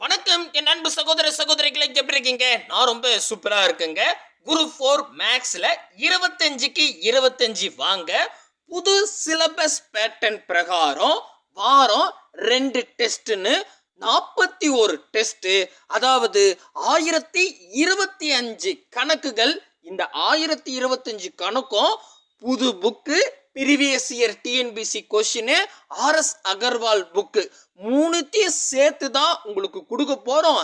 வணக்கம். என் அன்பு சகோதர சகோதரிகளை எப்படி இருக்கீங்க? நான் ரொம்ப சூப்பரா இருக்குங்க. குரு ஃபோர் மேக்ஸ்ல இருபத்தஞ்சுக்கு இருபத்தஞ்சு வாங்க. புது சிலபஸ் பேட்டர்ன் பிரகாரம் வாரம் ரெண்டு டெஸ்ட்னு நாற்பத்தி ஒரு டெஸ்ட். அதாவது ஆயிரத்தி இருபத்தி அஞ்சு கணக்குகள். இந்த ஆயிரத்தி இருபத்தஞ்சு கணக்கும் புது book previous year TNPSC question RS Aggarwal book மூணுத்தையும் சேர்த்து தான் உங்களுக்கு கொடுக்க போகிறோம்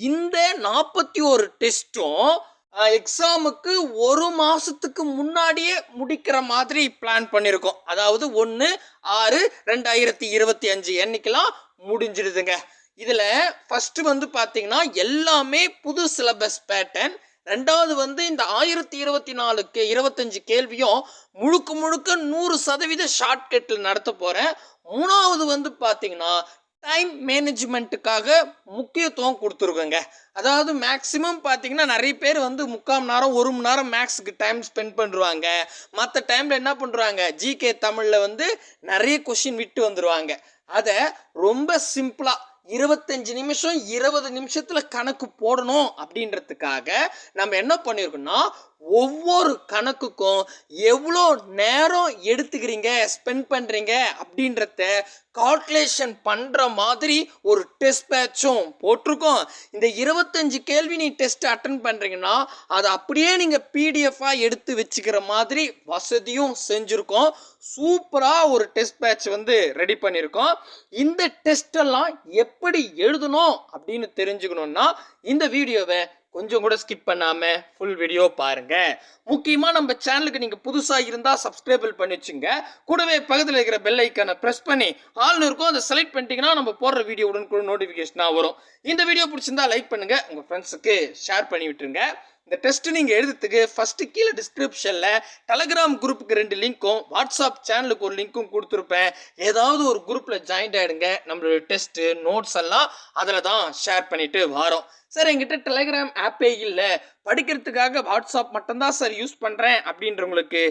இந்த நாற்பத்தி ஒரு டெஸ்ட்டும் எக்ஸாமுக்கு ஒரு மாதத்துக்கு முன்னாடியே முடிக்கிற மாதிரி பிளான் பண்ணியிருக்கோம் அதாவது ஒன்று ஆறு ரெண்டாயிரத்தி இருபத்தி அஞ்சு என்னைக்கெல்லாம் முடிஞ்சிடுதுங்க. இதில் ஃபஸ்ட்டு வந்து பார்த்தீங்கன்னா எல்லாமே புது சிலபஸ் பேட்டர்ன் ரெண்டாவது வந்து இந்த ஆயிரத்தி இருபத்தி நாலுக்கு இருபத்தஞ்சு கேள்வியும் முழுக்க முழுக்க நூறு சதவீத ஷார்ட்கட்டில் நடத்த போகிறேன் மூணாவது வந்து பார்த்தீங்கன்னா டைம் மேனேஜ்மெண்ட்டுக்காக முக்கியத்துவம் கொடுத்துருக்கோங்க. அதாவது மேக்ஸிமம் பார்த்தீங்கன்னா நிறைய பேர் வந்து முக்கால் மணி நேரம் ஒரு மணி நேரம் மேக்ஸுக்கு டைம் ஸ்பெண்ட் பண்ணுறாங்க மற்ற டைமில் என்ன பண்ணுறாங்க ஜிகே தமிழில் வந்து நிறைய கொஷின் விட்டு வந்துடுவாங்க அதை ரொம்ப சிம்பிளாக இருபத்தஞ்சு நிமிஷம் இருபது நிமிஷத்தில் கணக்கு போடணும் அப்படின்றதுக்காக நம்ம என்ன பண்ணியிருக்கோம்னா ஒவ்வொரு கணக்குக்கும் எவ்வளோ நேரம் எடுத்துக்கிறீங்க ஸ்பெண்ட் பண்ணுறீங்க அப்படின்றத கால்குலேஷன் பண்ணுற மாதிரி ஒரு டெஸ்ட் பேட்சும் போட்டிருக்கோம். இந்த இருபத்தஞ்சு கேள்வி நீ டெஸ்ட் அட்டன் பண்ணுறீங்கன்னா அதை அப்படியே நீங்கள் பிடிஎஃபாக எடுத்து வச்சுக்கிற மாதிரி வசதியும் செஞ்சுருக்கோம். சூப்பராக ஒரு டெஸ்ட் பேட்ச் வந்து ரெடி பண்ணியிருக்கோம் இந்த டெஸ்டெல்லாம் எப்படி எழுதணும் அப்படின்னு தெரிஞ்சுக்கணுன்னா இந்த வீடியோவை கொஞ்சம் கூட ஸ்கிப் பண்ணாமல் ஃபுல் வீடியோ பாருங்கள் முக்கியமாக நம்ம சேனலுக்கு நீங்கள் புதுசாக இருந்தால் சப்ஸ்கிரைபிள் பண்ணி வச்சுங்க. கூடவே பக்கத்தில் இருக்கிற பெல் ஐக்கானை ப்ரெஸ் பண்ணி ஆள்னு இருக்கும் அதை செலக்ட் பண்ணிட்டீங்கன்னா நம்ம போடுற வீடியோ உடனுக்குடன் நோட்டிஃபிகேஷனாக வரும். இந்த வீடியோ பிடிச்சிருந்தா லைக் பண்ணுங்கள் உங்கள் ஃப்ரெண்ட்ஸுக்கு ஷேர் பண்ணி விட்டுருங்க. இந்த டெஸ்ட் நீங்கள் எழுதுறதுக்கு ஃபஸ்ட்டு கீழே டிஸ்கிரிப்ஷனில் டெலகிராம் குரூப்புக்கு ரெண்டு லிங்க்கும் வாட்ஸ்அப் சேனலுக்கு ஒரு லிங்க்கும் கொடுத்துருப்பேன். ஏதாவது ஒரு குரூப்பில் ஜாயின் ஆகிடுங்க நம்மளோட டெஸ்ட்டு நோட்ஸ் எல்லாம் அதில் தான் ஷேர் பண்ணிட்டு வரோம். சார் எங்கிட்ட டெலகிராம் ஆப்பே இல்லை. படிக்கிறதுக்காக வாட்ஸ்அப் மட்டும்தான் சார் யூஸ் பண்ணுறேன் அப்படின்றவங்களுக்கு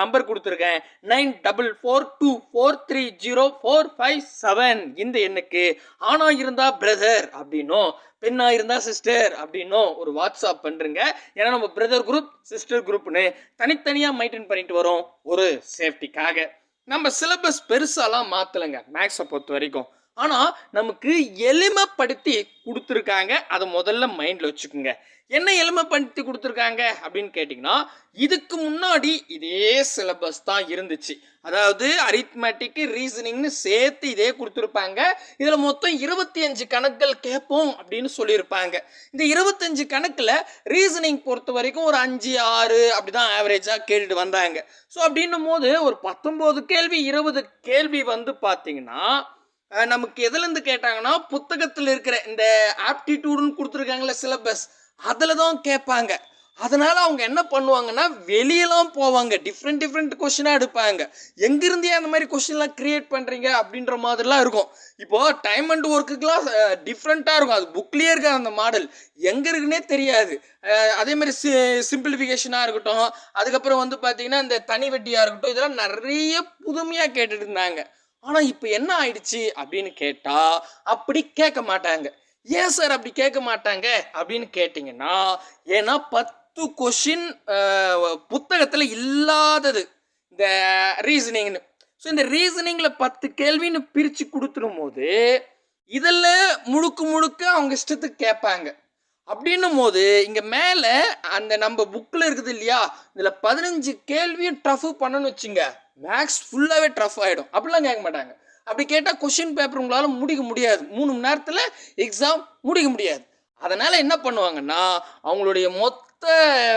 நம்பர் கொடுத்துருக்கேன். Nine double four two four three zero four five seven இந்த எண்ணுக்கு ஆனால் இருந்தால் பிரதர் அப்படின்னும் பெண்ணா இருந்தா சிஸ்டர் அப்படின்னும் ஒரு வாட்ஸ்அப் பண்ணுறங்க ஏன்னா நம்ம பிரதர் குரூப் சிஸ்டர் குரூப்னு தனித்தனியாக மெயின்டைன் பண்ணிட்டு வரோம் ஒரு சேஃப்டிக்காக நம்ம சிலபஸ் பெருசாலாம் மாற்றலைங்க மேக்ஸை பொறுத்த வரைக்கும் ஆனால் நமக்கு எளிமைப்படுத்தி கொடுத்துருக்காங்க. அதை முதல்ல மைண்டில் வச்சுக்கோங்க. என்ன எளிமைப்படுத்தி கொடுத்துருக்காங்க அப்படின்னு கேட்டிங்கன்னா இதுக்கு முன்னாடி இதே சிலபஸ் தான் இருந்துச்சு. அதாவது அரித்மேட்டிக்கு ரீசனிங்னு சேர்த்து இதே கொடுத்துருப்பாங்க. இதில் மொத்தம் இருபத்தி அஞ்சு கணக்குகள் கேட்போம் அப்படின்னு சொல்லியிருப்பாங்க. இந்த இருபத்தஞ்சு கணக்கில் ரீசனிங் பொறுத்த வரைக்கும் ஒரு அஞ்சு ஆறு அப்படி தான் ஆவரேஜாக கேட்டுட்டு வந்தாங்க. ஸோ அப்படின்னும் போது ஒரு பத்தொம்போது கேள்வி இருபது கேள்வி வந்து பார்த்தீங்கன்னா நமக்கு எதுலேருந்து கேட்டாங்கன்னா புத்தகத்தில் இருக்கிற இந்த ஆப்டிடியூடுன்னு கொடுத்துருக்காங்களே சிலபஸ் அதில் தான் கேட்பாங்க. அதனால் அவங்க என்ன பண்ணுவாங்கன்னா வெளியெல்லாம் போவாங்க. டிஃப்ரெண்ட் டிஃப்ரெண்ட் கொஷினாக எடுப்பாங்க. எங்கேருந்தே அந்த மாதிரி கொஷின்லாம் க்ரியேட் பண்ணுறீங்க அப்படின்ற மாதிரிலாம் இருக்கும். இப்போது டைம் அண்ட் ஒர்க்குக்கெலாம் டிஃப்ரெண்ட்டாக இருக்கும். அது புக்லேயே இருக்க அந்த மாடல் எங்கே இருக்குன்னே தெரியாது. அதே மாதிரி சி சிம்பிளிஃபிகேஷனாக இருக்கட்டும். அதுக்கப்புறம் வந்து பார்த்திங்கன்னா இந்த தனி வட்டியாக இருக்கட்டும். இதெல்லாம் நிறைய புதுமையாக கேட்டுட்டு இருந்தாங்க. ஆனால் இப்போ என்ன ஆயிடுச்சு அப்படின்னு கேட்டால் அப்படி கேட்க மாட்டாங்க. ஏன் சார் அப்படி கேட்க மாட்டாங்க அப்படின்னு கேட்டிங்கன்னா ஏன்னா பத்து கொஷின் புத்தகத்தில் இல்லாதது. இந்த ரீசனிங்னு ஸோ இந்த ரீசனிங்கில் பத்து கேள்வின்னு பிரித்து கொடுத்துடும் போது இதில் முழுக்க முழுக்க அவங்க இஷ்டத்துக்கு கேட்பாங்க. அப்படின்னும் போது இங்கே மேலே அந்த நம்ம புக்கில் இருக்குது இல்லையா? இதில் பதினஞ்சு கேள்வியும் டஃப் பண்ணணும்னு வச்சுங்க. மேக்ஸ் ஃபுல்லாகவே டஃப் ஆகிடும் அப்படிலாம் கேட்க மாட்டாங்க. அப்படி கேட்டால் கொஷின் பேப்பர் உங்களால் முடிக்க முடியாது. மூணு மணி நேரத்தில் எக்ஸாம் முடிக்க முடியாது. அதனால் என்ன பண்ணுவாங்கன்னா அவங்களுடைய மொத்த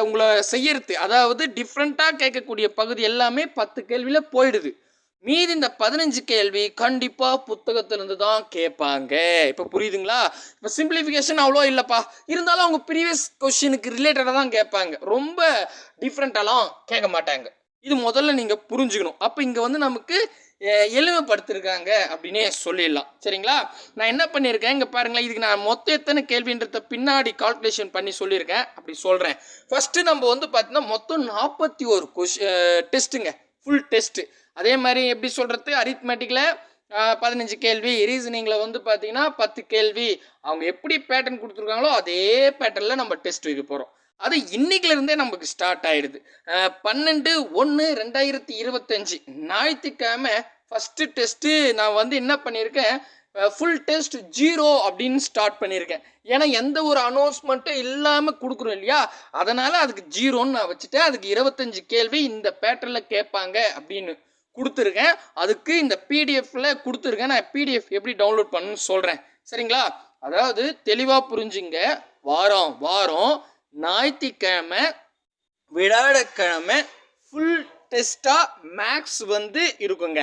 உங்களை செய்யறது அதாவது டிஃப்ரெண்ட்டாக கேட்கக்கூடிய பகுதி எல்லாமே பத்து கேள்வியில் போயிடுது. மீதி இந்த பதினஞ்சு கேள்வி கண்டிப்பாக புத்தகத்திலிருந்து தான் கேட்பாங்க. இப்போ புரியுதுங்களா? இப்போ சிம்பிளிஃபிகேஷன் அவ்வளோ இல்லைப்பா. இருந்தாலும் அவங்க ப்ரீவியஸ் கொஷினுக்கு ரிலேட்டடாக தான் கேட்பாங்க. ரொம்ப டிஃப்ரெண்ட்டாலாம் கேட்க மாட்டாங்க. இது முதல்ல நீங்கள் புரிஞ்சுக்கணும். அப்போ இங்கே வந்து நமக்கு எளிமைப்படுத்திருக்காங்க அப்படின்னே சொல்லிடலாம். சரிங்களா? நான் என்ன பண்ணியிருக்கேன்? இங்கே பாருங்களேன். இதுக்கு நான் மொத்த எத்தனை கேள்வின்றத பின்னாடி கால்குலேஷன் பண்ணி சொல்லியிருக்கேன். அப்படி சொல்கிறேன் ஃபஸ்ட்டு நம்ம வந்து பார்த்தீங்கன்னா மொத்தம் நாற்பத்தி ஒரு கொஷ் டெஸ்ட்டுங்க ஃபுல் டெஸ்ட்டு அதே மாதிரி எப்படி சொல்கிறது அரித்மெட்டிக்கில் பதினஞ்சு கேள்வி. ரீசனிங்கில் வந்து பார்த்தீங்கன்னா பத்து கேள்வி. அவங்க எப்படி பேட்டர்ன் கொடுத்துருக்காங்களோ அதே பேட்டர்னில் நம்ம டெஸ்ட் வைக்க போகிறோம் அது இன்னைக்குலேருந்தே நமக்கு ஸ்டார்ட் ஆயிடுது. பன்னெண்டு ஒன்று ரெண்டாயிரத்தி இருபத்தஞ்சி. ஞாயிற்றுக்கிழமை ஃபஸ்ட்டு டெஸ்ட்டு நான் வந்து என்ன பண்ணியிருக்கேன்? ஃபுல் டெஸ்ட் ஜீரோ அப்படின்னு ஸ்டார்ட் பண்ணியிருக்கேன். ஏன்னா எந்த ஒரு அனௌன்ஸ்மெண்ட்டும் இல்லாமல் கொடுக்குறோம் இல்லையா? அதனால் அதுக்கு ஜீரோன்னு நான் வச்சுட்டேன். அதுக்கு இருபத்தஞ்சு கேள்வி இந்த பேட்டர்னில் கேட்பாங்க அப்படின்னு. கொடுத்துருக்கேன். அதுக்கு இந்த பிடிஎஃப்பில் கொடுத்துருக்கேன். நான் பிடிஎஃப் எப்படி டவுன்லோட் பண்ணுன்னு சொல்கிறேன் சரிங்களா? அதாவது தெளிவாக புரிஞ்சுங்க. வாரம் வாரம் ஞாயிற்றுக்கிழமை விழாடக்கிழமை ஃபுல் டெஸ்ட்டாக மேக்ஸ் வந்து இருக்குங்க.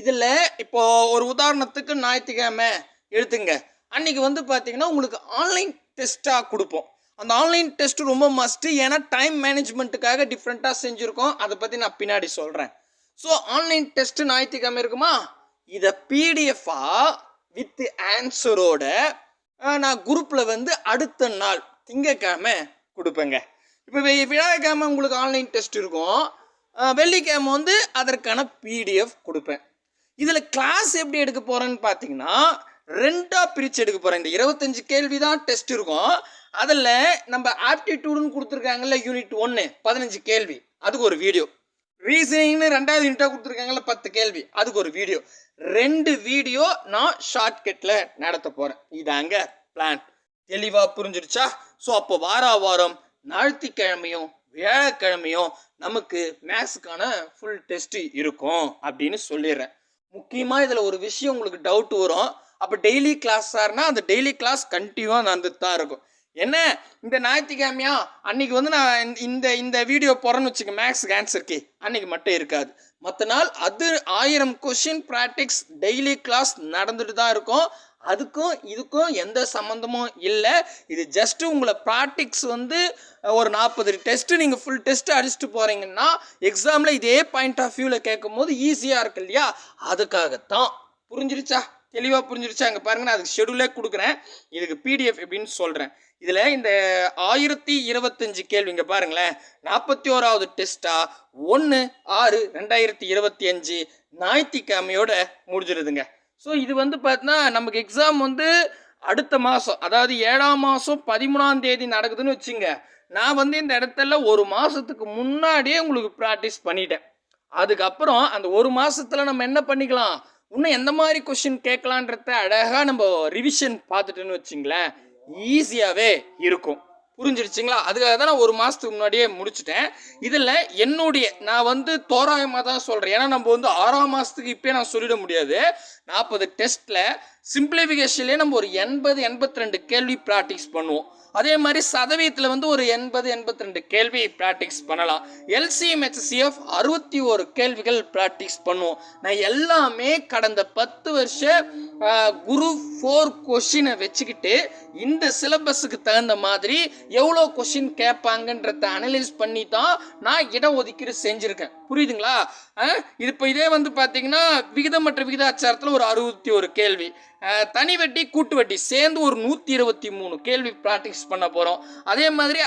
இதில் இப்போ ஒரு உதாரணத்துக்கு ஞாயிற்றுக்கிழமை எடுத்துங்க. அன்றைக்கி வந்து பார்த்தீங்கன்னா உங்களுக்கு ஆன்லைன் டெஸ்ட்டாக கொடுப்போம். அந்த ஆன்லைன் டெஸ்ட் ரொம்ப மஸ்ட்டு ஏன்னா டைம் மேனேஜ்மெண்ட்டுக்காக டிஃப்ரெண்ட்டாக செஞ்சுருக்கோம். அதை பற்றி நான் பின்னாடி சொல்கிறேன் ஸோ ஆன்லைன் டெஸ்ட் ஞாயிற்றுக்கிழமை இருக்குமா? இதை பிடிஎஃபாக வித் ஆன்சரோட நான் குரூப்பில் வந்து அடுத்த நாள் திங்கக்கிழமை கொடுப்பேங்க. இப்போ விழாக்கிழமை உங்களுக்கு ஆன்லைன் டெஸ்ட் இருக்கும். வெள்ளிக்கிழமை வந்து அதற்கான பிடிஎஃப் கொடுப்பேன். இதில் கிளாஸ் எப்படி எடுக்க போகிறேன்னு பார்த்தீங்கன்னா ரெண்டாக பிரித்து எடுக்க போகிறேன் இந்த இருபத்தஞ்சு கேள்வி தான் டெஸ்ட் இருக்கும். அதில் நம்ம ஆப்டிடியூடுன்னு கொடுத்துருக்காங்கல்ல யூனிட் ஒன்று பதினஞ்சு கேள்வி. அதுக்கு ஒரு வீடியோ ரீசனிங்னு ரெண்டாவது யூனிட்டாக கொடுத்துருக்காங்கல்ல பத்து கேள்வி. அதுக்கு ஒரு வீடியோ ரெண்டு வீடியோ நான் ஷார்ட்கட்டில் நடத்த போகிறேன் இதாங்க பிளான் தெளிவாக புரிஞ்சிருச்சா ஸோ அப்போ வார வாரம் ஞாயிற்றுக்கிழமையும் வியாழக்கிழமையும் நமக்கு மேக்ஸுக்கான ஃபுல் டெஸ்ட்டு இருக்கும் அப்படின்னு சொல்லிடுறேன். முக்கியமாக இதில் ஒரு விஷயம் உங்களுக்கு டவுட் வரும். அப்போ டெய்லி கிளாஸ் சார்னால் அந்த டெய்லி கிளாஸ் கண்டினியூவாக நடந்துட்டு தான் இருக்கும். என்ன? இந்த ஞாயிற்றுக்கிழமையா? அன்னைக்கு வந்து நான் இந்த- இந்த இந்த வீடியோ போகிறேன்னு வச்சுக்க மேக்ஸுக்கு ஆன்சருக்கு அன்னைக்கு மட்டும் இருக்காது. மற்ற நாள் அது ஆயிரம் கொஷின் ப்ராக்டிக்ஸ் டெய்லி கிளாஸ் நடந்துட்டு தான் இருக்கும். அதுக்கும் இதுக்கும் எந்த சம்மந்தமும் இல்லை. இது ஜஸ்ட்டு உங்களை ப்ராக்டிக்ஸ் வந்து ஒரு நாற்பது டெஸ்ட்டு நீங்கள் ஃபுல் டெஸ்ட்டு அடிச்சுட்டு போகிறீங்கன்னா எக்ஸாமில் இதே பாயிண்ட் ஆஃப் வியூவில் கேட்கும் போது ஈஸியாக இருக்கு இல்லையா? அதுக்காகத்தான். புரிஞ்சிருச்சா? தெளிவாக புரிஞ்சிருச்சா? அங்கே பாருங்கள் நான் அதுக்கு ஷெடியூலே கொடுக்குறேன். இதுக்கு பிடிஎஃப் எப்படின்னு சொல்கிறேன் இதில் இந்த ஆயிரத்தி இருபத்தஞ்சு கேள்விங்க பாருங்களேன். நாற்பத்தி ஓராவது டெஸ்ட்டாக ஒன்று ஆறு ரெண்டாயிரத்தி இருபத்தி அஞ்சு ஞாயிற்றுக்கிழமையோட முடிஞ்சிருதுங்க. ஸோ இது வந்து பார்த்தீங்கன்னா நமக்கு எக்ஸாம் வந்து அடுத்த மாதம் அதாவது ஏழாம் மாதம் பதிமூணாம் தேதி நடக்குதுன்னு வச்சுங்க. நான் வந்து இந்த இடத்துல ஒரு மாதத்துக்கு முன்னாடியே உங்களுக்கு ப்ராக்டிஸ் பண்ணிட்டேன். அதுக்கப்புறம் அந்த ஒரு மாதத்தில் நம்ம என்ன பண்ணிக்கலாம்? இன்னும் எந்த மாதிரி கொஷின் கேட்கலான்றத அழகாக நம்ம ரிவிஷன் பார்த்துட்டுன்னு வச்சுங்களேன். ஈஸியாகவே இருக்கும். புரிஞ்சிருச்சுங்களா? அதுக்காக தான் நான் ஒரு மாதத்துக்கு முன்னாடியே முடிச்சிட்டேன். இதில் என்னுடைய நான் வந்து தோராயமாக தான் சொல்கிறேன் ஏன்னா நம்ம வந்து ஆறாம் மாதத்துக்கு இப்போயே நான் சொல்லிட முடியாது. நாற்பது டெஸ்ட்டில் சிம்பிளிஃபிகேஷன்லேயே நம்ம ஒரு எண்பது எண்பத்தி ரெண்டு கேள்வி ப்ராக்டிஸ் பண்ணுவோம். அதே மாதிரி சதவீதத்தில் வந்து ஒரு எண்பது எண்பத்தி ரெண்டு கேள்வி ப்ராக்டிஸ் பண்ணலாம். எல்சிஎம் ஹெச்சிஎஃப் அறுபத்தி ஒரு கேள்விகள் ப்ராக்டிஸ் பண்ணுவோம் நான் எல்லாமே கடந்த பத்து வருஷ குரு ஃபோர் கொஷினை வச்சுக்கிட்டு இந்த சிலபஸுக்கு தகுந்த மாதிரி எவ்வளோ கொஷின் கேட்பாங்கன்றத அனலைஸ் பண்ணி தான் நான் இடம் ஒதுக்கீடு செஞ்சுருக்கேன். புரியுதுங்களா? இது இப்போ இதே வந்து பார்த்தீங்கன்னா விகிதமற்ற விகிதாச்சாரத்தில் ஒரு அறுபத்தி ஒரு கேள்வி. தனி வட்டி கூட்டு வட்டி சேர்ந்து ஒரு நூற்றி இருபத்தி மூணு கேள்வி ப்ராக்டிஸ் பண்ண போகிறோம் அதே மாதிரி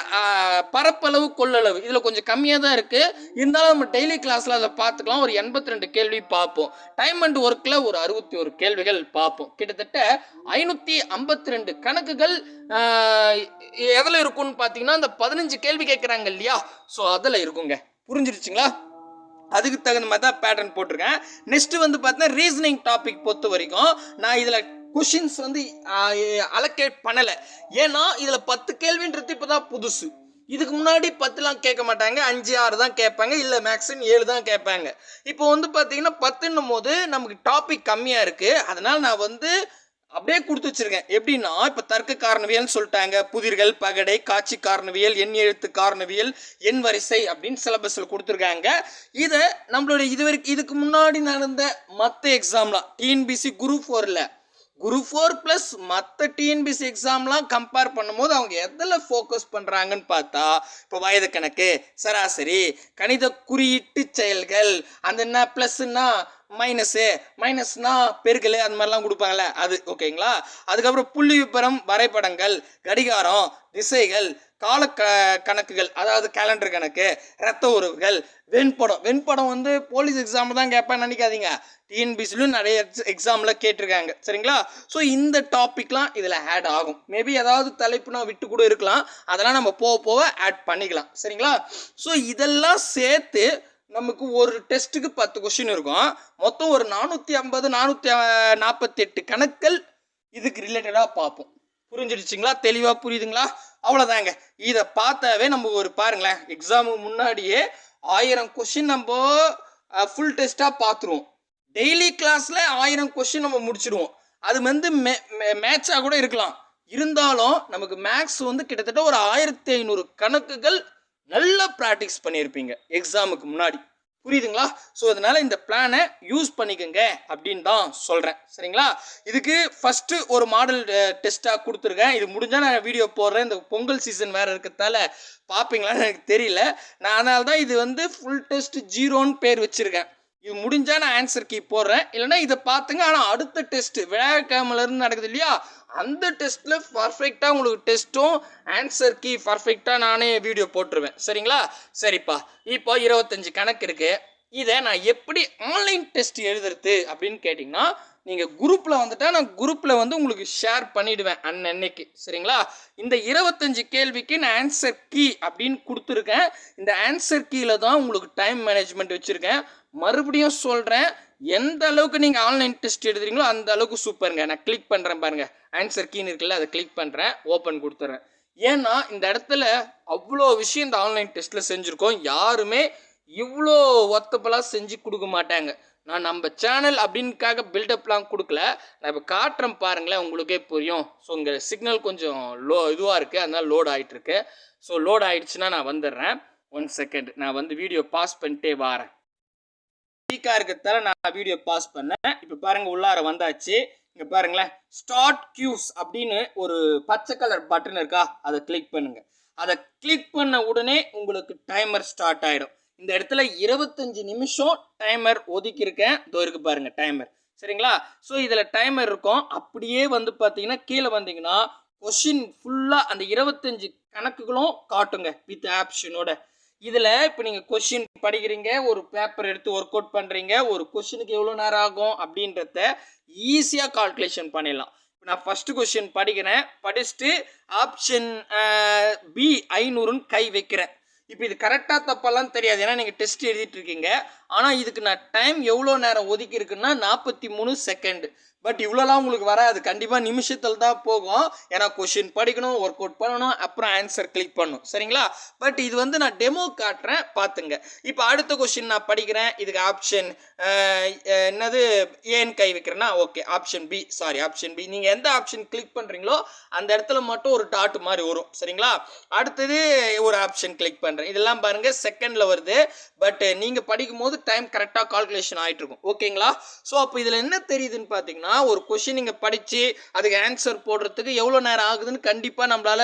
பரப்பளவு கொள்ளளவு இதில் கொஞ்சம் கம்மியாக தான் இருக்குது இருந்தாலும் நம்ம டெய்லி கிளாஸில் அதை பார்த்துக்கலாம். ஒரு எண்பத்தி ரெண்டு கேள்வி பார்ப்போம். டைம் அண்ட் ஒர்க்கில் ஒரு அறுபத்தி ஒரு கேள்விகள் பார்ப்போம். கிட்டத்தட்ட ஐநூற்றி ஐம்பத்தி ரெண்டு கணக்குகள் எதில் இருக்கும்னு பார்த்தீங்கன்னா அந்த பதினஞ்சு கேள்வி கேட்குறாங்க இல்லையா? ஸோ அதில் இருக்குங்க. புரிஞ்சிருச்சுங்களா? அதுக்கு தகுந்த மாதிரி தான் பேட்டர்ன் போட்டிருக்கேன். நெக்ஸ்ட்டு வந்து பார்த்தீங்கன்னா ரீசனிங் டாபிக் பொறுத்த வரைக்கும் நான் இதில் கொஷின்ஸ் வந்து அலோகேட் பண்ணலை. ஏன்னா இதில் பத்து கேள்வின்றது இப்போ தான் புதுசு. இதுக்கு முன்னாடி பத்துலாம் கேட்க மாட்டாங்க. அஞ்சு ஆறு தான் கேட்பாங்க. இல்லை மேக்ஸிமம் ஏழு தான் கேட்பாங்க. இப்போ வந்து பார்த்தீங்கன்னா பத்துன்னும் போது நமக்கு டாபிக் கம்மியாக இருக்குது அதனால் நான் வந்து அப்படியே கொடுத்து வச்சிருக்கேன். எப்படின்னா இப்போ தர்க்க காரணவியல்னு சொல்லிட்டாங்க. புதிர்கள் பகடை காட்சி காரணவியல் எண் எழுத்து காரணவியல் எண் வரிசை அப்படின்னு சிலபஸில் கொடுத்துருக்காங்க. இதை நம்மளுடைய இது வரைக்கும் இதுக்கு முன்னாடி நடந்த மற்ற எக்ஸாம்லாம் டிஎன்பிசி குரூப் ஃபோரில் குரூப் ஃபோர் ப்ளஸ் மற்ற டிஎன்பிசி எக்ஸாம்லாம் கம்பேர் பண்ணும்போது அவங்க எதில் ஃபோக்கஸ் பண்ணுறாங்கன்னு பார்த்தா இப்போ வயது கணக்கு சராசரி கணித குறியீட்டு செயல்கள் அந்த என்ன ப்ளஸ்ன்னா மைனஸு மைனஸ்னால் பெருக்கல் அந்த மாதிரிலாம் கொடுப்பாங்கல்ல. அது ஓகேங்களா? அதுக்கப்புறம் புள்ளி விபரம் வரைபடங்கள் கடிகாரம் திசைகள் கால க கணக்குகள் அதாவது கேலண்டர் கணக்கு ரத்த உறவுகள் வெண்படம். வெண்படம் வந்து போலீஸ் எக்ஸாம் தான் கேட்பேன் நினைக்காதீங்க. டிஎன்பிசிலும் நிறைய எக்ஸாமில் கேட்டிருக்காங்க. சரிங்களா? ஸோ இந்த டாப்பிக்லாம் இதில் ஆட் ஆகும். மேபி ஏதாவது தலைப்புனா விட்டு கூட இருக்கலாம். அதெல்லாம் நம்ம போக போக ஆட் பண்ணிக்கலாம். சரிங்களா? ஸோ இதெல்லாம் சேர்த்து நமக்கு ஒரு டெஸ்ட்டுக்கு பத்து கொஷின் இருக்கும். மொத்தம் ஒரு நானூற்றி ஐம்பது நானூற்றி நாற்பத்தெட்டு கணக்கள் இதுக்கு ரிலேட்டடாக பார்ப்போம். புரிஞ்சிடுச்சுங்களா? தெளிவாக புரியுதுங்களா? அவ்வளோதாங்க இதை பார்த்தாவே நம்ம ஒரு பாருங்களேன் எக்ஸாமுக்கு முன்னாடியே ஆயிரம் கொஷின் நம்ம ஃபுல் டெஸ்ட்டாக பார்த்துருவோம். டெய்லி கிளாஸில் ஆயிரம் கொஷின் நம்ம முடிச்சிடுவோம். அது வந்து மே மேட்சாக கூட இருக்கலாம். இருந்தாலும் நமக்கு மேக்ஸ் வந்து கிட்டத்தட்ட ஒரு ஆயிரத்தி ஐநூறு கணக்குகள் நல்லா ப்ராக்டிஸ் பண்ணியிருப்பீங்க. எக்ஸாமுக்கு முன்னாடி. புரியுதுங்களா? ஸோ அதனால் இந்த பிளானை யூஸ் பண்ணிக்கோங்க அப்படின்னு தான் சொல்கிறேன் சரிங்களா? இதுக்கு ஃபஸ்ட்டு ஒரு மாடல் டெஸ்ட்டாக கொடுத்துருக்கேன். இது முடிஞ்சால் நான் வீடியோ போடுறேன். இந்த பொங்கல் சீசன் வேறு இருக்கிறதால பார்ப்பீங்களான்னு எனக்கு தெரியல. நான் அதனால தான் இது வந்து ஃபுல் டெஸ்ட் ஜீரோன்னு பேர் வச்சுருக்கேன். இது முடிஞ்சால் நான் ஆன்சர் கீ போடுறேன். இல்லைன்னா இதை பார்த்துங்க. ஆனால் அடுத்த டெஸ்ட்டு விளையாட்டுக்கிழமைலேருந்து நடக்குது இல்லையா? அந்த டெஸ்ட்டில் பர்ஃபெக்டாக உங்களுக்கு டெஸ்ட்டும் ஆன்சர் கீ பர்ஃபெக்டாக நானே வீடியோ போட்டுருவேன். சரிங்களா? சரிப்பா. இப்போ இருபத்தஞ்சு கணக்கு இருக்குது இதை நான் எப்படி ஆன்லைன் டெஸ்ட் எழுதுறது அப்படின்னு கேட்டிங்கன்னா நீங்கள் குரூப்பில் வந்துட்டால் நான் குரூப்பில் வந்து உங்களுக்கு ஷேர் பண்ணிவிடுவேன் அன்னன்னைக்கு. சரிங்களா? இந்த இருபத்தஞ்சு கேள்விக்கு நான் ஆன்சர் கீ அப்படின்னு கொடுத்துருக்கேன். இந்த ஆன்சர் கீயில் தான் உங்களுக்கு டைம் மேனேஜ்மெண்ட் வச்சுருக்கேன். மறுபடியும் சொல்கிறேன் எந்த அளவுக்கு நீங்கள் ஆன்லைன் டெஸ்ட் எழுதுறீங்களோ அந்த அளவுக்கு சூப்பருங்க நான் கிளிக் பண்ணுறேன் பாருங்கள் ஆன்சர் கீன்னு இருக்குல்ல அதை கிளிக் பண்ணுறேன் ஓப்பன் கொடுத்துட்றேன் ஏன்னா இந்த இடத்துல அவ்வளோ விஷயம் இந்த ஆன்லைன் டெஸ்ட்டில் செஞ்சுருக்கோம். யாருமே இவ்வளோ ஒத்தப்பெல்லாம் செஞ்சு கொடுக்க மாட்டாங்க. நான் நம்ம சேனல் அப்படின்னுக்காக பில்டப்லாம் கொடுக்கல. நான் இப்போ காட்டுறேன் பாருங்களேன் உங்களுக்கே புரியும். ஸோ இங்கே சிக்னல் கொஞ்சம் லோ இதுவாக இருக்குது அதனால் லோட் ஆகிட்டுருக்கு ஸோ லோட் ஆயிடுச்சுன்னா நான் வந்துடுறேன். ஒன் செகண்ட் நான் வந்து வீடியோ பாஸ் பண்ணிட்டே வரேன். வீக்காக இருக்கிறதால நான் வீடியோ பாஸ் பண்ணேன். இப்போ பாருங்கள் உள்ளார வந்தாச்சு. இங்கே பாருங்களேன். ஸ்டார்ட் கியூஸ் அப்படின்னு ஒரு பச்சை கலர் பட்டன் இருக்கா? அதை கிளிக் பண்ணுங்கள் அதை கிளிக் பண்ண உடனே உங்களுக்கு டைமர் ஸ்டார்ட் ஆகிடும் இந்த இடத்துல இருபத்தஞ்சு நிமிஷம் டைமர் ஒதுக்கியிருக்கேன். இதோ இருக்கு பாருங்க டைமர் சரிங்களா? ஸோ இதில் டைமர் இருக்கும். அப்படியே வந்து பார்த்தீங்கன்னா கீழே வந்தீங்கன்னா கொஷின் ஃபுல்லாக அந்த இருபத்தஞ்சு கணக்குகளும் காட்டுங்க வித் ஆப்ஷனோட இதில் இப்போ நீங்கள் கொஷின் படிக்கிறீங்க ஒரு பேப்பர் எடுத்து ஒர்க் அவுட் பண்ணுறீங்க ஒரு கொஷினுக்கு எவ்வளோ நேரம் ஆகும் அப்படின்றத ஈஸியாக கால்குலேஷன் பண்ணிடலாம். இப்போ நான் ஃபஸ்ட்டு கொஷின் படிக்கிறேன். படிச்சுட்டு ஆப்ஷன் பி ஐநூறுன்னு கை வைக்கிறேன். இப்போ இது கரெக்டாக தப்பெல்லாம் தெரியாது. ஏன்னா நீங்கள் டெஸ்ட் எழுதிட்டு இருக்கீங்க ஆனால் இதுக்கு நான் டைம் எவ்வளோ நேரம் ஒதுக்கி இருக்குன்னா நாற்பத்தி மூணு செகண்ட் பட் இவ்வளோலாம் உங்களுக்கு வராது. கண்டிப்பாக நிமிஷத்தில் தான் போகும். ஏன்னா கொஷின் படிக்கணும் ஒர்க் அவுட் பண்ணணும் அப்புறம் ஆன்சர் கிளிக் பண்ணணும் சரிங்களா? பட் இது வந்து நான் டெமோ காட்டுறேன். பார்த்துங்க இப்போ அடுத்த கொஷின் நான் படிக்கிறேன். இதுக்கு ஆப்ஷன் என்னது? ஏன் கை வைக்கிறேன்னா okay option B sorry option B நீங்கள் எந்த ஆப்ஷன் கிளிக் பண்ணுறீங்களோ அந்த இடத்துல மட்டும் ஒரு டாட் மாதிரி வரும். சரிங்களா? அடுத்தது ஒரு ஆப்ஷன் கிளிக் பண்ணுறேன் இதெல்லாம் பாருங்கள் செகண்டில் வருது. பட் நீங்கள் படிக்கும் போது டைம் கரெக்டாக கால்குலேஷன் ஆகிட்டு இருக்கும் ஓகேங்களா ஸோ அப்போ இதில் என்ன தெரியுதுன்னு பார்த்தீங்கன்னா ஒரு கொஷின் நீங்கள் படித்து அதுக்கு ஆன்சர் போடுறதுக்கு எவ்வளோ நேரம் ஆகுதுன்னு கண்டிப்பாக நம்மளால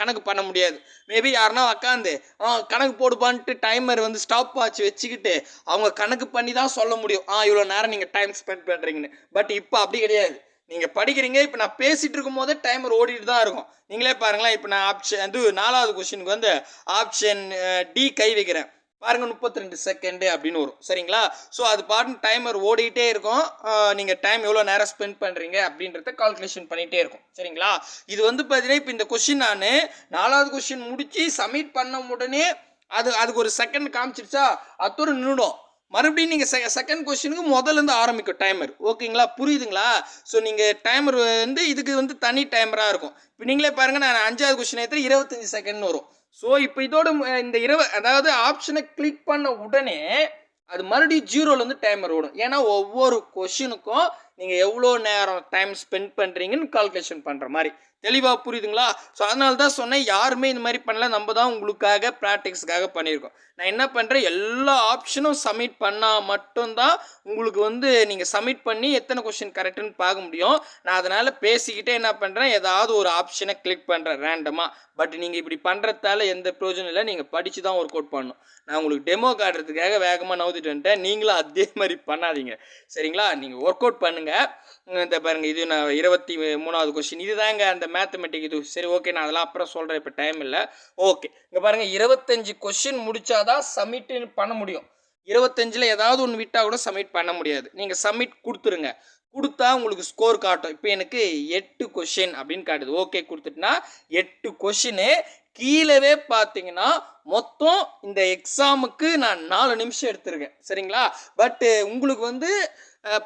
கணக்கு பண்ண முடியாது. மேபி யாருன்னா உக்காந்து ஆ கணக்கு போடுப்பான்ட்டு டைமர் வந்து ஸ்டாப் வாட்ச் வச்சுக்கிட்டு அவங்க கணக்கு பண்ணி தான் சொல்ல முடியும். ஆ இவ்வளோ நேரம் நீங்கள் டைம் ஸ்பெண்ட் பண்ணுறீங்கன்னு பட் இப்போ அப்படி கிடையாது. நீங்கள் படிக்கிறீங்க இப்போ நான் பேசிகிட்டு இருக்கும் போதே டைமர் ஓடிட்டு தான் இருக்கும். நீங்களே பாருங்களேன் இப்போ நான் ஆப்ஷன் இது நாலாவது கொஷினுக்கு வந்து ஆப்ஷன் டி கை வைக்கிறேன். பாருங்கள் முப்பத்தி ரெண்டு செகண்டு அப்படின்னு வரும். சரிங்களா? ஸோ அது பாட்டு டைமர் ஓடிக்கிட்டே இருக்கும். நீங்கள் டைம் எவ்வளோ நேரம் ஸ்பெண்ட் பண்ணுறீங்க அப்படின்றத கால்குலேஷன் பண்ணிகிட்டே இருக்கும். சரிங்களா? இது வந்து பார்த்தீங்கன்னா இப்போ இந்த கொஷின் நான் நாலாவது கொஷின் முடித்து சப்மிட் பண்ண உடனே அது அதுக்கு ஒரு செகண்ட் காமிச்சிருச்சா? அத்தோடு நின்றுடும் மறுபடியும் நீங்கள் செ செகண்ட் கொஸ்டினுக்கு முதல்லேருந்து ஆரம்பிக்கும் டைமர் ஓகேங்களா புரியுதுங்களா? ஸோ நீங்கள் டைமர் வந்து இதுக்கு வந்து தனி டைமராக இருக்கும். இப்போ நீங்களே பாருங்கள் நான் அஞ்சாவது கொஸ்டின் எடுத்து இருபத்தஞ்சி செகண்ட் வரும். ஸோ இப்போ இதோட இந்த இரவு அதாவது ஆப்ஷனை கிளிக் பண்ண உடனே அது மறுபடியும் ஜீரோலேருந்து டைமர் ஓடும். ஏன்னா ஒவ்வொரு கொஷினுக்கும் நீங்கள் எவ்வளோ நேரம் டைம் ஸ்பெண்ட் பண்ணுறீங்கன்னு கால்குலேஷன் பண்ணுற மாதிரி. தெளிவாக புரியுதுங்களா? ஸோ அதனால தான் சொன்னேன் யாருமே இந்த மாதிரி பண்ணல. நம்ம தான் உங்களுக்காக ப்ராக்டிக்ஸ்க்காக பண்ணியிருக்கோம். நான் என்ன பண்ணுறேன் எல்லா ஆப்ஷனும் சப்மிட் பண்ணால் மட்டும்தான் உங்களுக்கு வந்து நீங்கள் சப்மிட் பண்ணி எத்தனை கொஷின் கரெக்டுன்னு பார்க்க முடியும். நான் அதனால் பேசிக்கிட்டே என்ன பண்ணுறேன் ஏதாவது ஒரு ஆப்ஷனை கிளிக் பண்ணுறேன் ரேண்டமாக பட் நீங்கள் இப்படி பண்ணுறதால எந்த பிரயோஜனம் இல்லை. நீங்கள் படித்து தான் ஒர்க் அவுட் பண்ணணும். நான் உங்களுக்கு டெமோ காட்டுறதுக்காக வேகமாக நவுத்திட்டு வந்துட்டேன். நீங்களும் அதே மாதிரி பண்ணாதீங்க. சரிங்களா? நீங்கள் ஒர்க் அவுட் பண்ணுங்கள் இந்த பாருங்கள் இது நான் இருபத்தி மூணாவது கொஸ்டின் இதுதாங்க அந்த மேத்தமெட்டிக் இது. சரி ஓகே நான் அதெல்லாம் அப்புறம் சொல்கிறேன் இப்போ டைம் இல்லை. ஓகே இங்கே பாருங்கள் இருபத்தஞ்சி கொஷின் முடிச்சாதான் சப்மிட் பண்ண முடியும். இருபத்தஞ்சில் ஏதாவது ஒன்று விட்டால் கூட சப்மிட் பண்ண முடியாது. நீங்கள் சப்மிட் கொடுத்துருங்க. கொடுத்தா உங்களுக்கு ஸ்கோர் காட்டும். இப்போ எனக்கு எட்டு கொஷின் அப்படின்னு காட்டுது. ஓகே கொடுத்துட்டுனா எட்டு கொஷினு கீழவே பார்த்தீங்கன்னா மொத்தம் இந்த எக்ஸாமுக்கு நான் நாலு நிமிஷம் எடுத்திருக்கேன். சரிங்களா? பட்டு உங்களுக்கு வந்து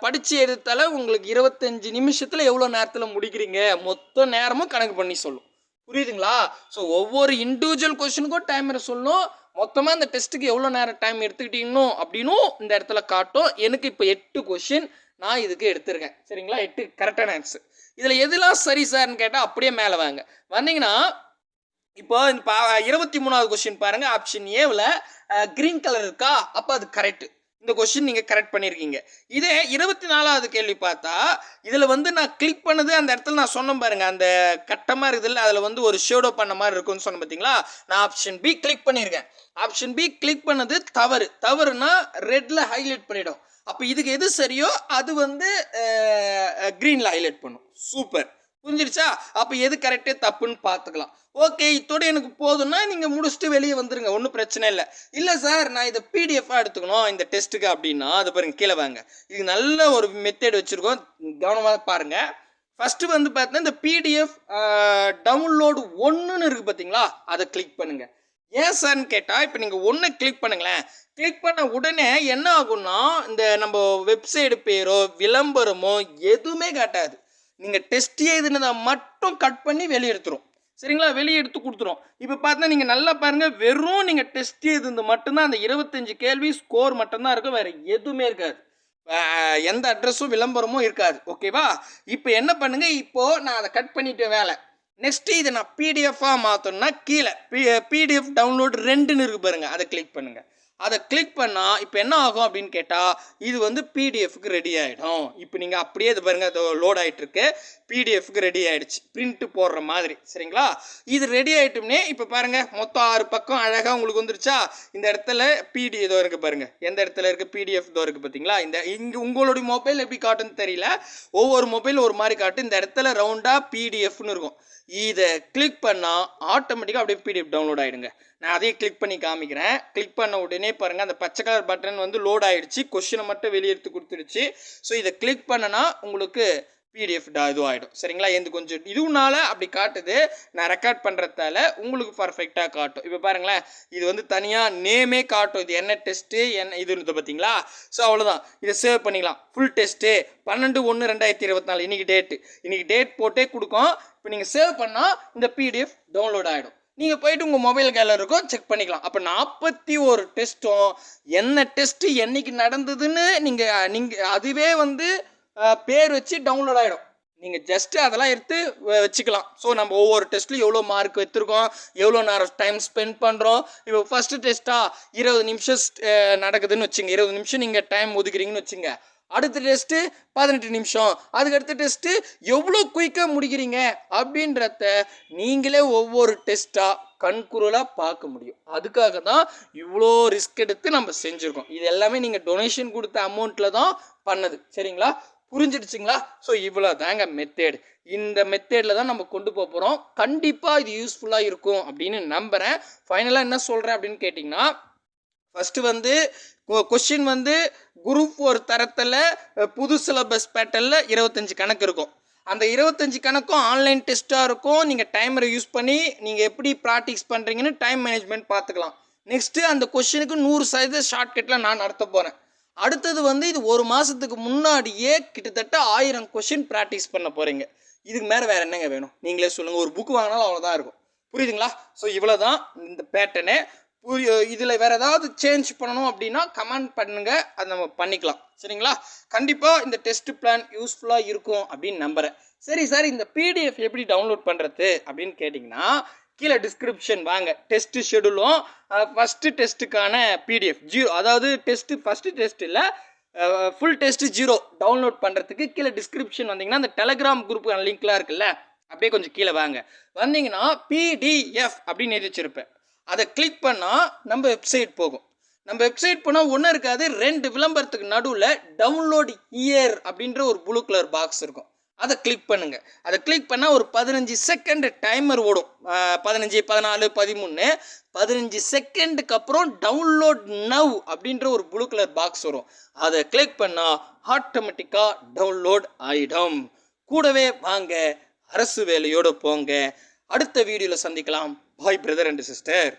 படித்து எடுத்தால உங்களுக்கு இருபத்தஞ்சு நிமிஷத்தில் எவ்வளோ நேரத்தில் முடிக்கிறீங்க? மொத்த நேரமும் கணக்கு பண்ணி சொல்லும். புரியுதுங்களா? ஸோ ஒவ்வொரு இண்டிவிஜுவல் கொஷினுக்கும் டைமர் சொல்லணும் மொத்தமாக இந்த டெஸ்ட்டுக்கு எவ்வளோ நேரம் டைம் எடுத்துக்கிட்டீங்கன்னு அப்படின்னும் இந்த இடத்துல காட்டும். எனக்கு இப்போ எட்டு கொஷின் நான் இதுக்கு எடுத்திருக்கேன். சரிங்களா? எட்டு கரெக்டான ஆன்சர் இதில் எதுலாம் சரி சார்னு கேட்டால் அப்படியே மேலே வாங்க. வந்தீங்கன்னா இப்போ இந்த பா இருபத்தி மூணாவது கொஸ்டின் பாருங்க. ஆப்ஷன் ஏவில் கிரீன் கலர் இருக்கா? அப்போ அது கரெக்ட் இந்த கொஸ்டின் நீங்கள் கரெக்ட் பண்ணியிருக்கீங்க இதே இருபத்தி நாலாவது கேள்வி பார்த்தா இதில் வந்து நான் கிளிக் பண்ணது அந்த இடத்துல நான் சொன்னேன் பாருங்க. அந்த கட்டமாக இருக்குதுல்ல அதில் வந்து ஒரு ஷேடோ பண்ண மாதிரி இருக்கும்னு சொன்னேன் பார்த்தீங்களா நான் ஆப்ஷன் பி கிளிக் பண்ணியிருக்கேன் ஆப்ஷன் பி கிளிக் பண்ணது தவறு. தவறுனா ரெட்டில் ஹைலைட் பண்ணிடும். அப்போ இதுக்கு எது சரியோ அது வந்து க்ரீனில் ஹைலைட் பண்ணும். சூப்பர் புரிஞ்சிருச்சா? அப்போ எது கரெக்டே தப்புன்னு பார்த்துக்கலாம் ஓகே இத்தோடு எனக்கு போதும்னா நீங்கள் முடிச்சுட்டு வெளியே வந்துருங்க ஒன்றும் பிரச்சனை இல்லை. இல்லை சார் நான் இதை பிடிஎஃபாக எடுத்துக்கணும் இந்த டெஸ்ட்டுக்கு அப்படின்னா அது பாருங்க கீழே வாங்க. இது நல்ல ஒரு மெத்தேட் வச்சுருக்கோம் கவனமாக பாருங்கள் ஃபஸ்ட்டு வந்து பார்த்தீங்கன்னா இந்த பிடிஎஃப் டவுன்லோடு ஒன்றுன்னு இருக்குது பார்த்தீங்களா அதை கிளிக் பண்ணுங்கள் ஏன் சார்னு கேட்டால் இப்போ நீங்கள் ஒன்று கிளிக் பண்ணுங்களேன். கிளிக் பண்ண உடனே என்ன ஆகும்னா இந்த நம்ம வெப்சைடு பேரோ விளம்பரமோ எதுவுமே காட்டாது. நீங்கள் டெஸ்ட் எழுதுனதை மட்டும் கட் பண்ணி வெளியே எடுத்துரும். சரிங்களா? வெளியே எடுத்து கொடுத்துரும். இப்போ பார்த்தா நீங்கள் நல்லா பாருங்கள் வெறும் நீங்கள் டெஸ்ட் எழுதுனது மட்டும்தான் அந்த இருபத்தஞ்சு கேள்வி ஸ்கோர் மட்டும்தான் இருக்கும் வேறு எதுவுமே இருக்காது. எந்த அட்ரஸும் விளம்பரமும் இருக்காது. ஓகேவா இப்போ என்ன பண்ணுங்கள் இப்போது நான் அதை கட் பண்ணிட்டேன் வேலை. நெக்ஸ்ட்டு இதை நான் பிடிஎஃபாக மாற்றணும்னா கீழே பி பிடிஎஃப் டவுன்லோட் ரெண்டுன்னு இருக்கு பாருங்கள் அதை கிளிக் பண்ணுங்கள் அதை கிளிக் பண்ணால் இப்போ என்ன ஆகும் அப்படின்னு கேட்டால் இது வந்து பிடிஎஃப்க்கு ரெடி ஆகிடும் இப்போ நீங்கள் அப்படியே இது பாருங்கள் அது லோட் ஆகிட்டுருக்கு பிடிஎஃப்க்கு ரெடி ஆகிடுச்சு பிரிண்ட்டு போடுற மாதிரி சரிங்களா? இது ரெடி ஆகிட்டோம்னே இப்போ பாருங்கள் மொத்தம் ஆறு பக்கம் அழகாக உங்களுக்கு வந்துருச்சா? இந்த இடத்துல பிடி இதோ இருக்குது பாருங்கள் எந்த இடத்துல இருக்குது பிடிஎஃப் இதோ இருக்குது பார்த்தீங்களா இந்த இங்கே உங்களுடைய மொபைல் எப்படி காட்டுன்னு தெரியல. ஒவ்வொரு மொபைல் ஒரு மாதிரி காட்டும் இந்த இடத்துல ரவுண்டாக பிடிஎஃப்னு இருக்கும். இதை கிளிக் பண்ணால் ஆட்டோமேட்டிக்காக அப்படியே பிடிஎஃப் டவுன்லோட் ஆகிடுங்க நான் அதையும் கிளிக் பண்ணி காமிக்கிறேன். கிளிக் பண்ண உடனே பாருங்கள் அந்த பச்சை கலர் பட்டன் வந்து லோட் ஆகிடுச்சி கொஷினை மட்டும் வெளியே எடுத்து கொடுத்துருச்சு ஸோ இதை கிளிக் பண்ணனா உங்களுக்கு பிடிஎஃப் இதுவும் ஆகிடும் சரிங்களா? எந்த கொஞ்சம் இதுவுனால அப்படி காட்டுது. நான் ரெக்கார்ட் பண்ணுறதால உங்களுக்கு பர்ஃபெக்டாக காட்டும். இப்போ பாருங்களேன். இது வந்து தனியாக நேமே காட்டும். இது என்ன டெஸ்ட்டு என்ன இது இருந்தது பார்த்தீங்களா ஸோ அவ்வளோதான் இதை சேவ் பண்ணிக்கலாம். ஃபுல் டெஸ்ட்டு பன்னெண்டு ஒன்று ரெண்டாயிரத்தி இருபத்தி நாலு. இன்றைக்கி டேட்டு இன்றைக்கி டேட் போட்டே கொடுக்கும். இப்போ நீங்கள் சேவ் பண்ணால் இந்த பிடிஎஃப் டவுன்லோட் ஆகிடும் நீங்கள் போயிட்டு உங்கள் மொபைல் கேலருக்கும் செக் பண்ணிக்கலாம். அப்போ நாற்பத்தி ஒரு டெஸ்ட்டும் என்ன டெஸ்ட்டு என்றைக்கு நடந்ததுன்னு நீங்கள் நீங்கள் அதுவே வந்து பேர் வச்சு டவுன்லோட் ஆகிடும் நீங்கள் ஜஸ்ட்டு அதெல்லாம் எடுத்து வச்சுக்கலாம். ஸோ நம்ம ஒவ்வொரு டெஸ்ட்லையும் எவ்வளோ மார்க் வைத்திருக்கோம் எவ்வளோ நேரம் டைம் ஸ்பெண்ட் பண்ணுறோம் இப்போ ஃபஸ்ட்டு டெஸ்ட்டாக இருபது நிமிஷம் நடக்குதுன்னு வச்சுங்க. இருபது நிமிஷம் நீங்கள் டைம் ஒதுக்குறீங்கன்னு வச்சுங்க. அடுத்த டெஸ்ட்டு பதினெட்டு நிமிஷம். அதுக்கு அடுத்த டெஸ்ட்டு எவ்வளோ குயிக்காக முடிக்கிறீங்க அப்படின்றத நீங்களே ஒவ்வொரு டெஸ்ட்டாக கண்குரலாக பார்க்க முடியும். அதுக்காக தான் இவ்வளோ ரிஸ்க் எடுத்து நம்ம செஞ்சுருக்கோம். இது எல்லாமே நீங்கள் டொனேஷன் கொடுத்த அமௌண்ட்டில் தான் பண்ணது. சரிங்களா? புரிஞ்சிடுச்சுங்களா? ஸோ இவ்வளோ தாங்க மெத்தேடு இந்த மெத்தேடில் தான் நம்ம கொண்டு போக போகிறோம் கண்டிப்பாக இது யூஸ்ஃபுல்லாக இருக்கும் அப்படின்னு நம்புகிறேன் ஃபைனலாக என்ன சொல்கிறேன் அப்படின்னு கேட்டிங்கன்னா ஃபஸ்ட்டு வந்து கொஷின் வந்து குரூப் ஒரு தரத்தில் புது சிலபஸ் பேட்டர்னில் இருபத்தஞ்சி கணக்கு இருக்கும். அந்த இருபத்தஞ்சி கணக்கும் ஆன்லைன் டெஸ்ட்டாக இருக்கும். நீங்கள் டைமரை யூஸ் பண்ணி நீங்கள் எப்படி ப்ராக்டிஸ் பண்ணுறீங்கன்னு டைம் மேனேஜ்மெண்ட் பார்த்துக்கலாம் நெக்ஸ்ட்டு அந்த கொஷினுக்கு நூறு சதவீத ஷார்ட்கட்டில் நான் நடத்த போகிறேன் அடுத்தது வந்து இது ஒரு மாதத்துக்கு முன்னாடியே கிட்டத்தட்ட ஆயிரம் கொஷின் ப்ராக்டிஸ் பண்ண போகிறீங்க இதுக்கு மேலே வேறு என்னங்க வேணும்? நீங்களே சொல்லுங்கள் ஒரு புக் வாங்கினாலும் அவ்வளோதான் இருக்கும். புரியுதுங்களா? ஸோ இவ்வளோ தான் இந்த பேட்டர்னு இதில் வேறு ஏதாவது சேஞ்ச் பண்ணணும் அப்படின்னா கமெண்ட் பண்ணுங்கள் அதை நம்ம பண்ணிக்கலாம். சரிங்களா? கண்டிப்பாக இந்த டெஸ்ட் பிளான் யூஸ்ஃபுல்லாக இருக்கும் அப்படின்னு நம்புகிறேன் சரி சார் இந்த பிடிஎஃப் எப்படி டவுன்லோட் பண்ணுறது அப்படின்னு கேட்டிங்கன்னா கீழே டிஸ்கிரிப்ஷன் வாங்க. டெஸ்ட் ஷெடியூலும் ஃபஸ்ட்டு டெஸ்ட்டுக்கான பிடிஎஃப் ஜீரோ அதாவது டெஸ்ட்டு ஃபஸ்ட்டு டெஸ்ட் இல்லை ஃபுல் டெஸ்ட் ஜீரோ டவுன்லோட் பண்ணுறதுக்கு கீழே டிஸ்கிரிப்ஷன் வந்தீங்கன்னா அந்த டெலகிராம் குரூப்புக்கான லிங்க்லாம் இருக்குல்ல அப்படியே கொஞ்சம் கீழே வாங்க. வந்தீங்கன்னா பிடிஎஃப் அப்படின்னு எழுதி வச்சிருப்பேன். அதை கிளிக் பண்ணால் நம்ம வெப்சைட் போகும். நம்ம வெப்சைட் போனால் ஒன்றும் இருக்காது ரெண்டு விளம்பரத்துக்கு நடுவில் டவுன்லோட் இயர் அப்படின்ற ஒரு ப்ளூ கலர் பாக்ஸ் இருக்கும். அதை கிளிக் பண்ணுங்க. அதை கிளிக் பண்ணால் ஒரு பதினஞ்சு செகண்ட் டைமர் ஓடும். பதினஞ்சு பதினாலு பதிமூணு பதினஞ்சு செகண்டுக்கு அப்புறம் டவுன்லோட் நவ் அப்படின்ற ஒரு ப்ளூ கலர் பாக்ஸ் வரும். அதை கிளிக் பண்ணால் ஆட்டோமேட்டிக்காக டவுன்லோட் ஆகிடும் கூடவே வாங்க அரசு வேலையோடு போங்க. அடுத்த வீடியோவில் சந்திக்கலாம். பாய் பிரதர் அண்ட் சிஸ்டர்